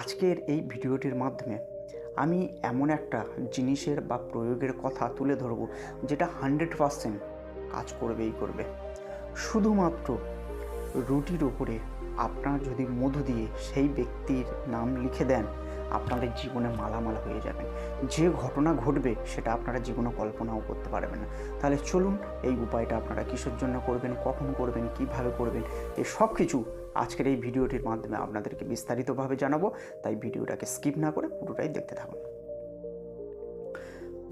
আজকের এই ভিডিওটির মাধ্যমে আমি এমন একটা জিনিসের বা প্রয়োগের কথা তুলে ধরব যেটা হান্ড্রেড পারসেন্ট কাজ করবেই করবে। শুধুমাত্র রুটির ওপরে আপনার যদি মধু দিয়ে সেই ব্যক্তির নাম লিখে দেন, আপনাদের জীবনে মালামাল হয়ে যাবেন যে ঘটনা ঘটবে সেটা আপনারা জীবনে কল্পনাও করতে পারবেন না। তাহলে চলুন এই উপায়টা আপনারা কিসের জন্য করবেন, কখন করবেন, কীভাবে করবেন এই সব কিছু আজকের এই ভিডিওটির মাধ্যমে আপনাদেরকে বিস্তারিতভাবে জানাব, তাই ভিডিওটাকে স্কিপ না করে পুরোটাই দেখতে থাকুন।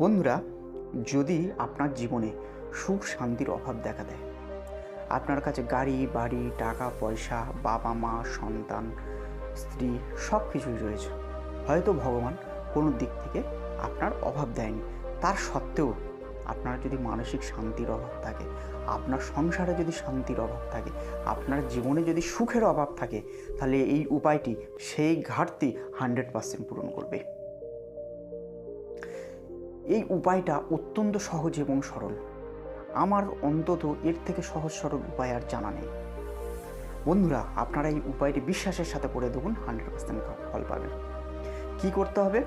বন্ধুরা, যদি আপনার জীবনে সুখ শান্তির অভাব দেখা দেয়, আপনার কাছে গাড়ি, বাড়ি, টাকা, পয়সা, বাবা মা, সন্তান, স্ত্রী সব কিছুই রয়েছে, হয়তো ভগবান কোনো দিক থেকে আপনার অভাব দেয়নি, তার সত্ত্বেও আপনার যদি মানসিক শান্তির অভাব থাকে, আপনার সংসারে যদি শান্তির অভাব থাকে, আপনার জীবনে যদি সুখের অভাব থাকে, তাহলে এই উপায়টি, সেই ঘাটতি হান্ড্রেড পার্সেন্ট পূরণ করবে। এই উপায়টা অত্যন্ত সহজ এবং সরল। আমার অন্তত এর থেকে সহজ সরল উপায় আর জানা নেই। বন্ধুরা, আপনারা এই উপায়টি বিশ্বাসের সাথে করে দেখুন, হান্ড্রেড পার্সেন্ট ফল পাবেন। কী করতে হবে?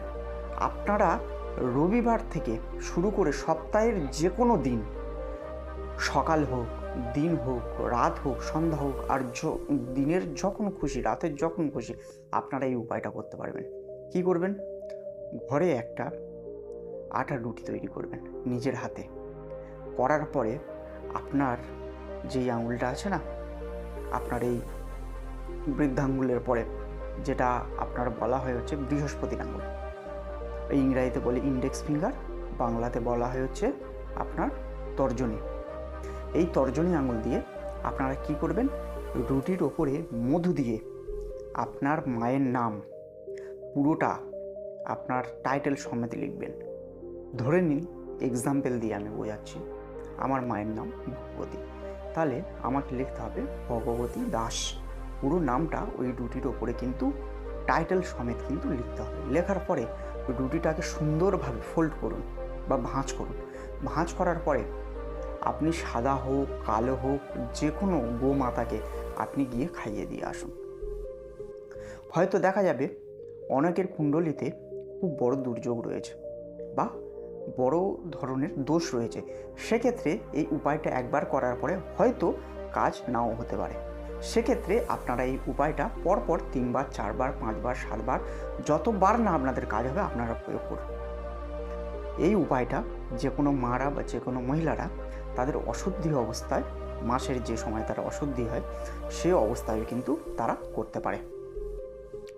আপনারা রবিবার থেকে শুরু করে সপ্তাহের যে কোনো দিন, সকাল হোক, দিন হোক, রাত হোক, সন্ধ্যা হোক, আর দিনের যখন খুশি, রাতের যখন খুশি, আপনারা এই উপায়টা করতে পারবেন। কি করবেন? ঘরে একটা আটার রুটি তৈরি করবেন নিজের হাতে। করার পরে আপনার যেই আঙুলটা আছে না, আপনার এই বৃদ্ধাঙ্গুলের পরে, যেটা আপনার বলা হয়ে হচ্ছে বৃহস্পতির আঙুল। ইংরাজিতে বলে ইন্ডেক্স ফিঙ্গার বাংলাতে বলা হয় হচ্ছে আপনার তর্জনী। এই তর্জনী আঙুল দিয়ে আপনারা কি করবেন? রুটির ওপরে মধু দিয়ে আপনার মায়ের নাম পুরোটা আপনার টাইটেল সমেত লিখবেন। ধরে নিন এক্সাম্পল দিয়ে আমি বোঝাচ্ছি, আমার মায়ের নাম ভগবতী। তাহলে আমাকে লিখতে হবে ভগবতী দাস। পুরো নামটা ওই রুটির ওপরে কিন্তু টাইটেল সমেত কিন্তু লিখতে হবে। লেখার পরে রুটিটাকে সুন্দরভাবে ফোল্ড করুন বা ভাঁজ করুন। ভাঁজ করার পরে আপনি সাদা হোক, কালো হোক যে কোনো গোমাতাকে আপনি গিয়ে খাইয়ে দিয়ে আসুন। হয়তো দেখা যাবে অনেকের কুণ্ডলিতে খুব বড় দুর্যোগ রয়েছে বা বড় ধরনের দোষ রয়েছে। সেক্ষেত্রে এই উপায়টা একবার করার পরে হয়তো কাজ নাও হতে পারে। সেক্ষেত্রে আপনারা এই উপায়টা পরপর তিনবার, চারবার, পাঁচবার, সাতবার, যতবার না আপনাদের কাজ হবে আপনারা প্রয়োগ করুন। এই উপায়টা যে কোনো মারা বা যে কোনো মহিলারা তাদের অশুদ্ধি অবস্থায় মাসের যে সময় তারা অশুদ্ধি হয়, সে অবস্থায় কিন্তু তারা করতে পারে।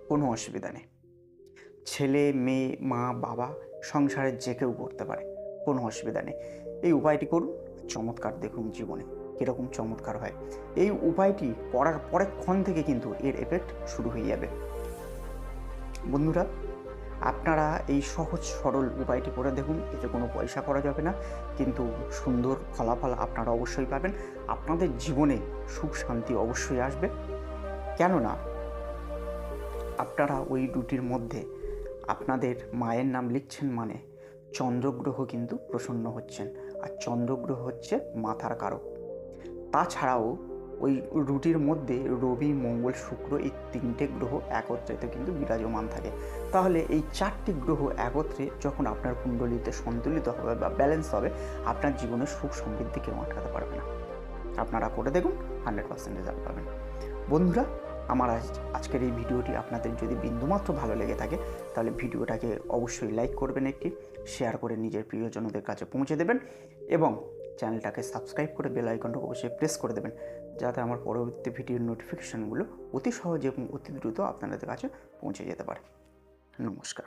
কোনো অসুবিধা নেই। ছেলে, মেয়ে, মা, বাবা, সংসারের যে কেউ করতে পারে, কোনো অসুবিধা নেই। এই উপায়টি করুন, চমৎকার দেখুন জীবনে। কীরকম চমৎকার হয়। এই উপায়টি করার পরেক্ষণ থেকে কিন্তু এর এফেক্ট শুরু হয়ে যাবে। বন্ধুরা, আপনারা এই সহজ সরল উপায়টি করে দেখুন, এতে কোনো পয়সা করা যাবে না। কিন্তু সুন্দর ফলাফল আপনারা অবশ্যই পাবেন। আপনাদের জীবনে সুখ শান্তি অবশ্যই আসবে। কেননা, আপনারা ওই দুটির মধ্যে আপনাদের মায়ের নাম লিখছেন মানে চন্দ্রগ্রহ কিন্তু প্রসন্ন হচ্ছেন। আর চন্দ্রগ্রহ হচ্ছে মাথার কারক। তাছাড়াও ওই রুটির মধ্যে রবি, মঙ্গল, শুক্র এই তিনটে গ্রহ একত্রিত কিন্তু বিরাজমান থাকে। তাহলে এই চারটি গ্রহ একত্রে যখন আপনার কুণ্ডলিতে সন্তুলিত হবে বা ব্যালেন্স হবে, আপনার জীবনে সুখ সমৃদ্ধি কেউ আটকাতে পারবে না। আপনারা করে দেখুন হান্ড্রেড পার্সেন্ট রেজাল্ট পাবেন। বন্ধুরা, আমার আজ, আজকের এই ভিডিওটি আপনাদের যদি বিন্দুমাত্র ভালো লেগে থাকে, তাহলে ভিডিওটাকে অবশ্যই লাইক করবেন একটি শেয়ার করে নিজের প্রিয়জনদের কাছে পৌঁছে দেবেন এবং চ্যানেলটাকে সাবস্ক্রাইব করে বেল আইকনটা অবশ্যই প্রেস করে দেবেন, যাতে আমার পরবর্তী ভিডিওর নোটিফিকেশানগুলো অতি সহজে এবং অতি দ্রুত আপনাদের কাছে পৌঁছে যেতে পারে। নমস্কার।